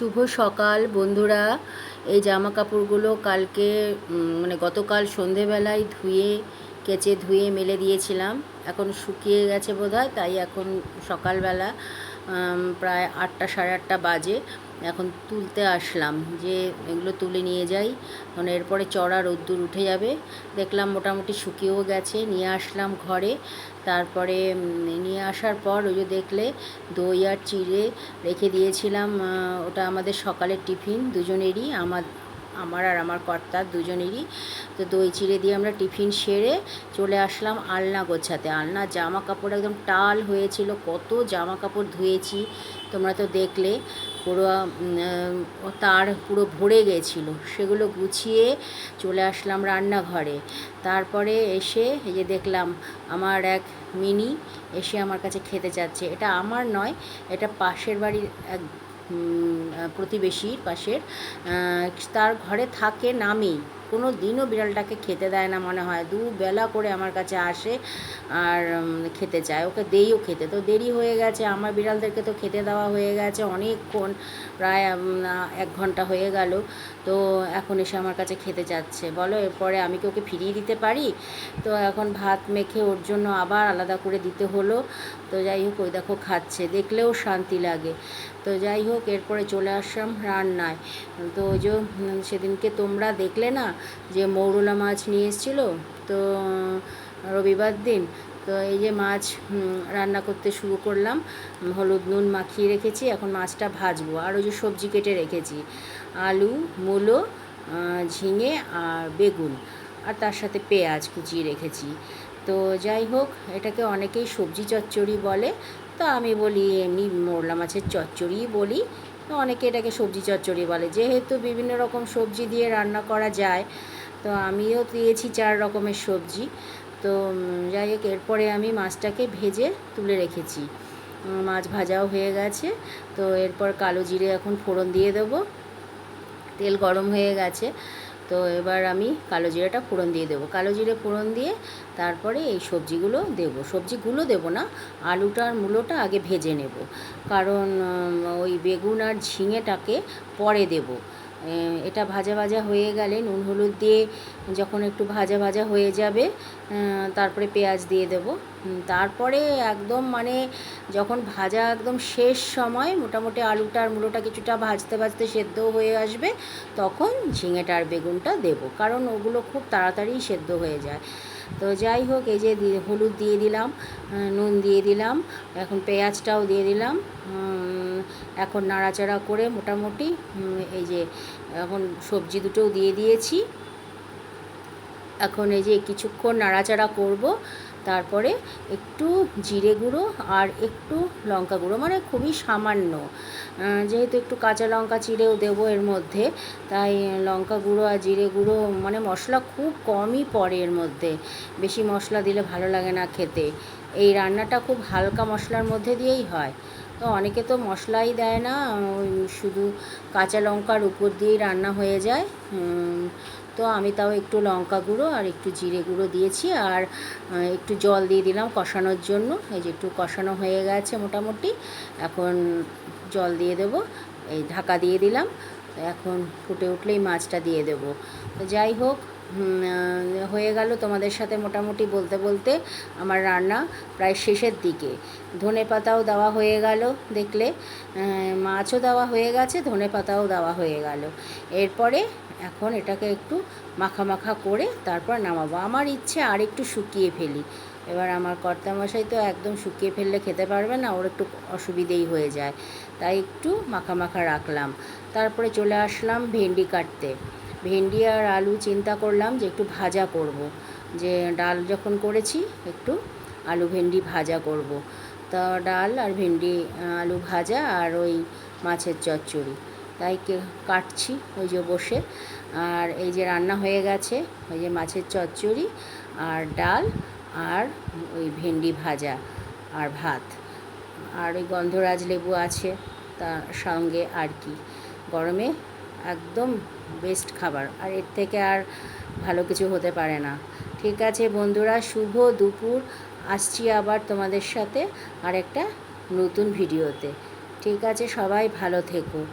শুভ সকাল, বন্ধুরা। এই জামা কাপড়গুলো কালকে মানে গতকাল সন্ধেবেলায় ধুয়ে, কেচে ধুয়ে মেলে দিয়েছিলাম। এখন শুকিয়ে গেছে বোধহয়, তাই এখন সকালবেলা প্রায় আটটা, সাড়ে আটটা বাজে। এখন তুলতে আসলাম যে এগুলো তুলে নিয়ে যাই। কারণ এরপরে চড়া রোদ্দুর উঠে যাবে। দেখলাম মোটামুটি শুকিয়েও গেছে। নিয়ে আসলাম ঘরে। তারপরে নিয়ে আসার পর ওই যে দেখলে দই আর চিড়ে রেখে দিয়েছিলাম ওটা আমাদের সকালের টিফিন দুজনেরই, আমার আমার আর আমার কর্তার দুজনেরই। তো দই চিড়ে দিয়ে আমরা টিফিন সেরে চলে আসলাম আলনা গোছাতে। আলনা জামা কাপড় একদম টাল হয়েছিল, কত জামা কাপড় ধুয়েছি, তোমরা তো দেখলে। পুরো তার পুরো ভরে গেছিল। সেগুলো গুছিয়ে চলে আসলাম রান্নাঘরে। তারপরে এসে এই যে দেখলাম, আমার এক মিনি এসে আমার কাছে খেতে চাচ্ছে। এটা আমার নয়, এটা পাশের বাড়ির এক প্রতিবেশীর পাশের তার ঘরে থাকে নামেই। কোনো দিনও বিড়ালটাকে খেতে দেয় না মনে হয়। দুবেলা করে আমার কাছে আসে আর খেতে চায়। ওকে দেইও খেতে। তো দেরি হয়ে গেছে। আমার বিড়ালদেরকে তো খেতে দেওয়া হয়ে গেছে অনেকক্ষণ। প্রায় এক ঘণ্টা হয়ে গেল। তো এখন এসে আমার কাছে খেতে চাচ্ছে। বলো, এরপরে আমি কি ওকে ফিরিয়ে দিতে পারি? তো এখন ভাত মেখে ওর জন্য আবার আলাদা করে দিতে হলো। তো যাই হোক, ওই দেখো খাচ্ছে। দেখলেও শান্তি লাগে। তো যাই হোক, এরপরে চলে আসলাম রান্নায়। তো ওই যে সেদিনকে তোমরা দেখলে না যে মৌরলা মাছ নিয়ে এসেছিল, তো রবিবার দিন, তো এই যে মাছ রান্না করতে শুরু করলাম, হলুদ নুন মাখিয়ে রেখেছি, এখন মাছটা ভাজবো। আর ওই যে সবজি কেটে রেখেছি, আলু, মূলো ঝিঙে আর বেগুন, আর তার সাথে পেঁয়াজ কুচিয়ে রেখেছি। তো যাই হোক, এটাকে অনেকেই সবজি চচ্চড়ি বলে, তো আমি বলি এমনি মোরলা মাছের চচ্চড়িই বলি। তো অনেকে এটাকে সবজি চচ্চড়ি বলে। যেহেতু বিভিন্ন রকম সবজি দিয়ে রান্না করা যায়, তো আমিও দিয়েছি চার রকমের সবজি। তো যাই হোক, এরপরে আমি মাছটাকে ভেজে তুলে রেখেছি। মাছ ভাজাও হয়ে গেছে। তো এরপর কালো জিরে এখন ফোড়ন দিয়ে দেবো। তেল গরম হয়ে গেছে। তো এবার আমি কালো জিরেটা ফোড়ন দিয়ে দেবো। কালো জিরে ফোড়ন দিয়ে তারপরে এই সবজিগুলো দেব। সবজিগুলো দেব না, আলুটা আর মূলোটা আগে ভেজে নেব। কারণ ওই বেগুন আর ঝিঙেটাকে পরে দেব। এটা ভাজা ভাজা হয়ে গেলে নুন হলুদ দিয়ে যখন একটু ভাজা ভাজা হয়ে যাবে তারপরে পেঁয়াজ দিয়ে দেব। তারপরে একদম মানে যখন ভাজা একদম শেষ সময়, মোটামুটি আলুটা আর মূলোটা কিছুটা ভাজতে ভাজতে সেদ্ধ হয়ে আসবে, তখন ঝিঙেটা আর বেগুনটা দেব। কারণ ওগুলো খুব তাড়াতাড়ি সেদ্ধ হয়ে যায়। তো যাই হোক, এই যে হলুদ দিয়ে দিলাম নুন দিয়ে দিলাম, এখন পেঁয়াজটাও দিয়ে দিলাম এখন নাড়াচাড়া করে মোটামুটি এই যে এখন সবজি দুটোও দিয়ে দিয়েছি। এখন এই যে কিছুক্ষণ নাড়াচাড়া করব তারপরে একটু জিরে গুঁড়ো আর একটু লঙ্কা গুঁড়ো মানে খুবই সামান্য। যেহেতু একটু কাঁচা লঙ্কা চিড়েও দেবো এর মধ্যে, তাই লঙ্কা গুঁড়ো আর জিরে গুঁড়ো মানে মশলা খুব কমই পড়ে এর মধ্যে। বেশি মশলা দিলে ভালো লাগে না খেতে। এই রান্নাটা খুব হালকা মশলার মধ্যে দিয়েই হয়। তো অনেকে তো মশলাই দেয় না শুধু কাঁচা লঙ্কার উপর দিয়েই রান্না হয়ে যায়। তো আমি তাও একটু লঙ্কা গুঁড়ো আর একটু জিরে গুঁড়ো দিয়েছি আর একটু জল দিয়ে দিলাম কষানোর জন্য। এই যে একটু কষানো হয়ে গেছে মোটামুটি। এখন জল দিয়ে দেবো, এই ঢাকা দিয়ে দিলাম। এখন ফুটে উঠলেই মাছটা দিয়ে দেবো। তো যাই হোক হয়ে গেল তোমাদের সাথে মোটামুটি বলতে বলতে আমার রান্না প্রায় শেষের দিকে। ধনে পাতাও দেওয়া হয়ে গেল দেখলে। মাছও দেওয়া হয়ে গেছে, ধনে পাতাও দেওয়া হয়ে গেল। এরপরে এখন এটাকে একটু মাখা মাখা করে তারপর নামাবো। আমার ইচ্ছে আর একটু শুকিয়ে ফেলি। এবার আমার কর্তামশাই তো একদম শুকিয়ে ফেললে খেতে পারবে না, ওর একটু অসুবিধেই হয়ে যায়। তাই একটু মাখা মাখা রাখলাম। তারপরে চলে আসলাম ভেন্ডি কাটতে। ভেন্ডি আর আলু চিন্তা করলাম যে একটু ভাজা করব। যে ডাল যখন করেছি একটু আলু ভেন্ডি ভাজা করব। তা ডাল আর ভেন্ডি, আলু ভাজা আর ওই মাছের চচ্চড়ি তাই কাটছি ওই যে বসে আর এই যে রান্না হয়ে গেছে, ওই যে মাছের চচ্চড়ি আর ডাল আর ওই ভেন্ডি ভাজা আর ভাত আর ওই গন্ধরাজ লেবু আছে, তার সঙ্গে আর কি গরমে একদম বেস্ট খাবার। আর এর থেকে আর ভালো কিছু হতে পারে না। ঠিক আছে বন্ধুরা, শুভ দুপুর। আসছি আবার তোমাদের সাথে আর একটা নতুন ভিডিওতে। ঠিক আছে, সবাই ভালো থেকো।